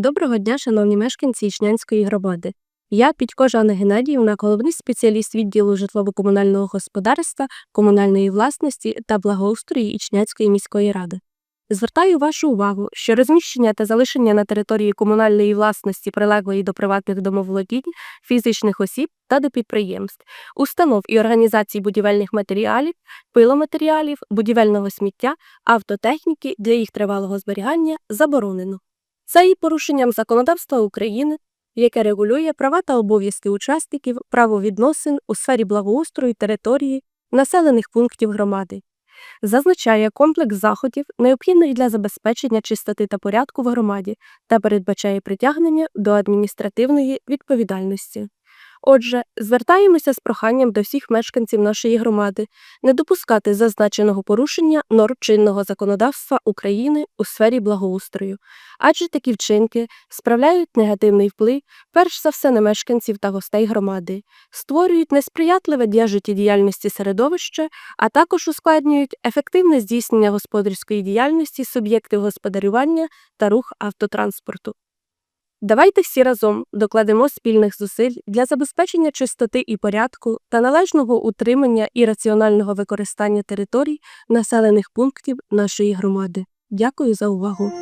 Доброго дня, шановні мешканці Ічнянської громади. Я Підько Жанна Геннадіївна, головний спеціаліст відділу житлово-комунального господарства, комунальної власності та благоустрою Ічняцької міської ради. Звертаю вашу увагу, що розміщення та залишення на території комунальної власності прилеглої до приватних домоволодінь, фізичних осіб та до підприємств, установ і організацій будівельних матеріалів, пиломатеріалів, будівельного сміття, автотехніки для їх тривалого зберігання заборонено. Це і порушенням законодавства України, яке регулює права та обов'язки учасників правовідносин у сфері благоустрою території населених пунктів громади. Зазначає комплекс заходів, необхідних для забезпечення чистоти та порядку в громаді, та передбачає притягнення до адміністративної відповідальності. Отже, звертаємося з проханням до всіх мешканців нашої громади не допускати зазначеного порушення норм чинного законодавства України у сфері благоустрою, адже такі вчинки справляють негативний вплив перш за все на мешканців та гостей громади, створюють несприятливе для життєдіяльності середовище, а також ускладнюють ефективне здійснення господарської діяльності суб'єктів господарювання та рух автотранспорту. Давайте всі разом докладемо спільних зусиль для забезпечення чистоти і порядку та належного утримання і раціонального використання територій населених пунктів нашої громади. Дякую за увагу.